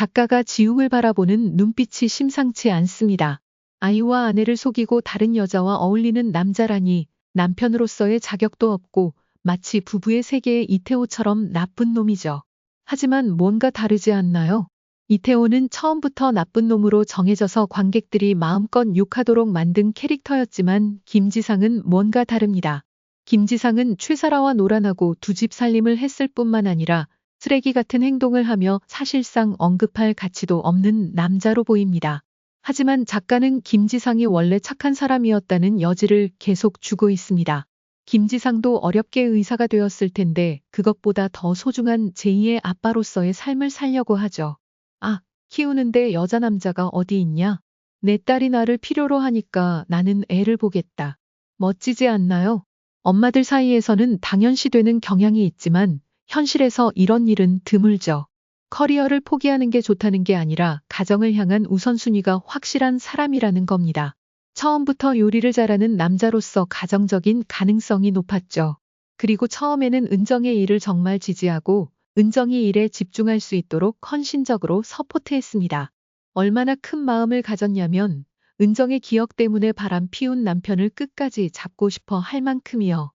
작가가 지웅을 바라보는 눈빛이 심상치 않습니다. 아이와 아내를 속이고 다른 여자와 어울리는 남자라니 남편으로서의 자격도 없고 마치 부부의 세계의 이태호처럼 나쁜 놈이죠. 하지만 뭔가 다르지 않나요? 이태호는 처음부터 나쁜 놈으로 정해져서 관객들이 마음껏 욕하도록 만든 캐릭터였지만 김지상은 뭔가 다릅니다. 김지상은 최사라와 노란하고 두 집 살림을 했을 뿐만 아니라 쓰레기 같은 행동을 하며 사실상 언급할 가치도 없는 남자로 보입니다. 하지만 작가는 김지상이 원래 착한 사람이었다는 여지를 계속 주고 있습니다. 김지상도 어렵게 의사가 되었을 텐데 그것보다 더 소중한 제2의 아빠로서의 삶을 살려고 하죠. 아, 키우는데 여자 남자가 어디 있냐? 내 딸이 나를 필요로 하니까 나는 애를 보겠다. 멋지지 않나요? 엄마들 사이에서는 당연시되는 경향이 있지만 현실에서 이런 일은 드물죠. 커리어를 포기하는 게 좋다는 게 아니라 가정을 향한 우선순위가 확실한 사람이라는 겁니다. 처음부터 요리를 잘하는 남자로서 가정적인 가능성이 높았죠. 그리고 처음에는 은정의 일을 정말 지지하고 은정이 일에 집중할 수 있도록 헌신적으로 서포트했습니다. 얼마나 큰 마음을 가졌냐면 은정의 기억 때문에 바람 피운 남편을 끝까지 잡고 싶어 할 만큼이요.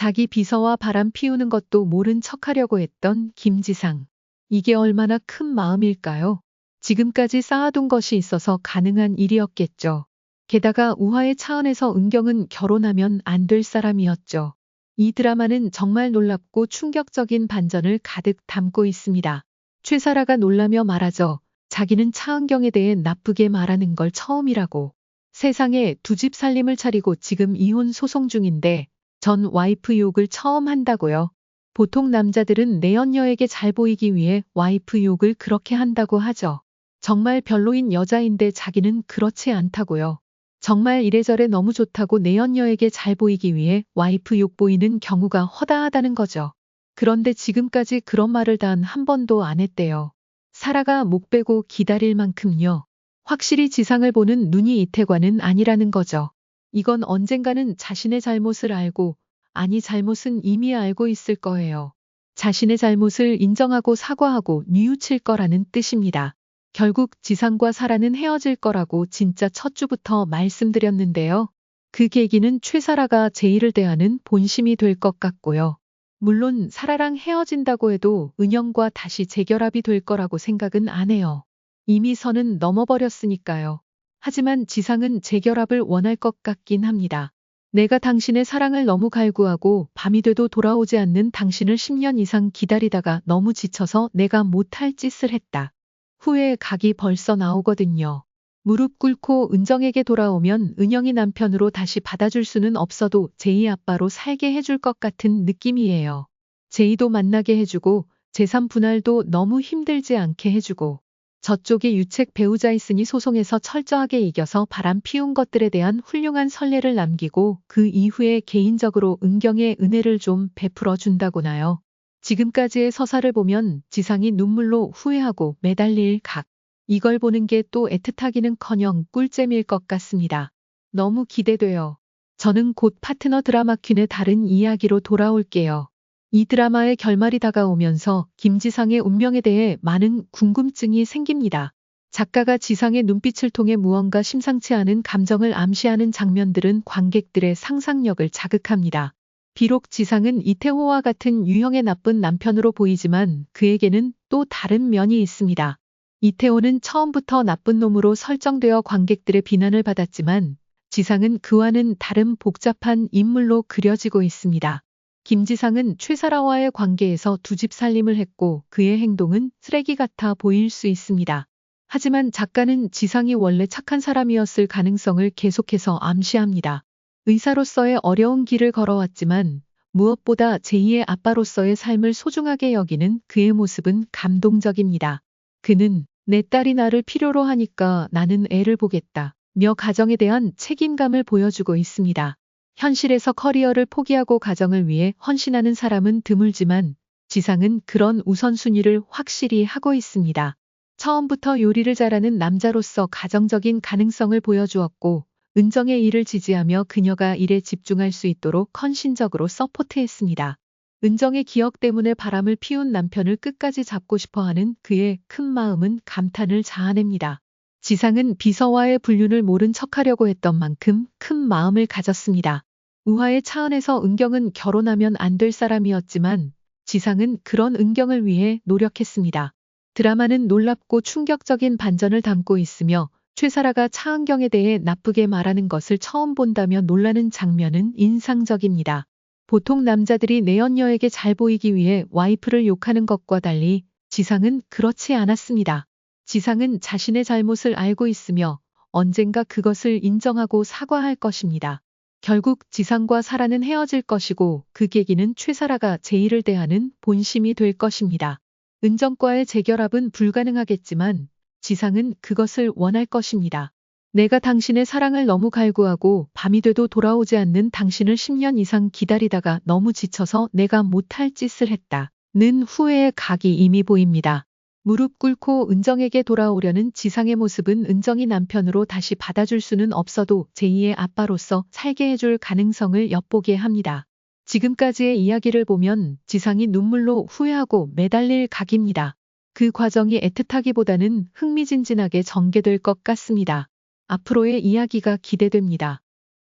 자기 비서와 바람 피우는 것도 모른 척하려고 했던 김지상. 이게 얼마나 큰 마음일까요? 지금까지 쌓아둔 것이 있어서 가능한 일이었겠죠. 게다가 우화의 차원에서 은경은 결혼하면 안 될 사람이었죠. 이 드라마는 정말 놀랍고 충격적인 반전을 가득 담고 있습니다. 최사라가 놀라며 말하죠. 자기는 차은경에 대해 나쁘게 말하는 걸 처음이라고. 세상에 두 집 살림을 차리고 지금 이혼 소송 중인데 전 와이프 욕을 처음 한다고요. 보통 남자들은 내연녀에게 잘 보이기 위해 와이프 욕을 그렇게 한다고 하죠. 정말 별로인 여자인데 자기는 그렇지 않다고요. 정말 이래저래 너무 좋다고 내연녀에게 잘 보이기 위해 와이프 욕 보이는 경우가 허다하다는 거죠. 그런데 지금까지 그런 말을 단 한 번도 안 했대요. 사라가 목 빼고 기다릴 만큼요. 확실히 지상을 보는 눈이 이태관은 아니라는 거죠. 이건 언젠가는 자신의 잘못을 알고, 아니 잘못은 이미 알고 있을 거예요. 자신의 잘못을 인정하고 사과하고 뉘우칠 거라는 뜻입니다. 결국 지상과 사라는 헤어질 거라고 진짜 첫 주부터 말씀드렸는데요. 그 계기는 최사라가 제이를 대하는 본심이 될 것 같고요. 물론 사라랑 헤어진다고 해도 은영과 다시 재결합이 될 거라고 생각은 안 해요. 이미 선은 넘어버렸으니까요. 하지만 지상은 재결합을 원할 것 같긴 합니다. 내가 당신의 사랑을 너무 갈구하고 밤이 돼도 돌아오지 않는 당신을 10년 이상 기다리다가 너무 지쳐서 내가 못할 짓을 했다. 후에 각이 벌써 나오거든요. 무릎 꿇고 은정에게 돌아오면 은영이 남편으로 다시 받아줄 수는 없어도 제이 아빠로 살게 해줄 것 같은 느낌이에요. 제이도 만나게 해주고 재산 분할도 너무 힘들지 않게 해주고 저쪽에 유책 배우자 있으니 소송에서 철저하게 이겨서 바람 피운 것들에 대한 훌륭한 선례를 남기고 그 이후에 개인적으로 은경의 은혜를 좀 베풀어 준다고나요. 지금까지의 서사를 보면 지상이 눈물로 후회하고 매달릴 각. 이걸 보는 게 또 애틋하기는 커녕 꿀잼일 것 같습니다. 너무 기대돼요. 저는 곧 파트너 드라마 퀸의 다른 이야기로 돌아올게요. 이 드라마의 결말이 다가오면서 김지상의 운명에 대해 많은 궁금증이 생깁니다. 작가가 지상의 눈빛을 통해 무언가 심상치 않은 감정을 암시하는 장면들은 관객들의 상상력을 자극합니다. 비록 지상은 이태호와 같은 유형의 나쁜 남편으로 보이지만 그에게는 또 다른 면이 있습니다. 이태호는 처음부터 나쁜 놈으로 설정되어 관객들의 비난을 받았지만 지상은 그와는 다른 복잡한 인물로 그려지고 있습니다. 김지상은 최사라와의 관계에서 두 집 살림을 했고 그의 행동은 쓰레기 같아 보일 수 있습니다. 하지만 작가는 지상이 원래 착한 사람이었을 가능성을 계속해서 암시합니다. 의사로서의 어려운 길을 걸어왔지만 무엇보다 제2의 아빠로서의 삶을 소중하게 여기는 그의 모습은 감동적입니다. 그는 내 딸이 나를 필요로 하니까 나는 애를 보겠다. 며 가정에 대한 책임감을 보여주고 있습니다. 현실에서 커리어를 포기하고 가정을 위해 헌신하는 사람은 드물지만 지상은 그런 우선순위를 확실히 하고 있습니다. 처음부터 요리를 잘하는 남자로서 가정적인 가능성을 보여주었고 은정의 일을 지지하며 그녀가 일에 집중할 수 있도록 헌신적으로 서포트했습니다. 은정의 기억 때문에 바람을 피운 남편을 끝까지 잡고 싶어 하는 그의 큰 마음은 감탄을 자아냅니다. 지상은 비서와의 불륜을 모른 척하려고 했던 만큼 큰 마음을 가졌습니다. 우화의 차은에서 은경은 결혼하면 안 될 사람이었지만 지상은 그런 은경을 위해 노력했습니다. 드라마는 놀랍고 충격적인 반전을 담고 있으며 최사라가 차은경에 대해 나쁘게 말하는 것을 처음 본다면 놀라는 장면은 인상적입니다. 보통 남자들이 내연녀에게 잘 보이기 위해 와이프를 욕하는 것과 달리 지상은 그렇지 않았습니다. 지상은 자신의 잘못을 알고 있으며 언젠가 그것을 인정하고 사과할 것입니다. 결국 지상과 사라는 헤어질 것이고 그 계기는 최사라가 제이를 대하는 본심이 될 것입니다. 은정과의 재결합은 불가능하겠지만 지상은 그것을 원할 것입니다. 내가 당신의 사랑을 너무 갈구하고 밤이 돼도 돌아오지 않는 당신을 10년 이상 기다리다가 너무 지쳐서 내가 못할 짓을 했다. 는 후회의 각이 이미 보입니다. 무릎 꿇고 은정에게 돌아오려는 지상의 모습은 은정이 남편으로 다시 받아줄 수는 없어도 제2의 아빠로서 살게 해줄 가능성을 엿보게 합니다. 지금까지의 이야기를 보면 지상이 눈물로 후회하고 매달릴 각입니다. 그 과정이 애틋하기보다는 흥미진진하게 전개될 것 같습니다. 앞으로의 이야기가 기대됩니다.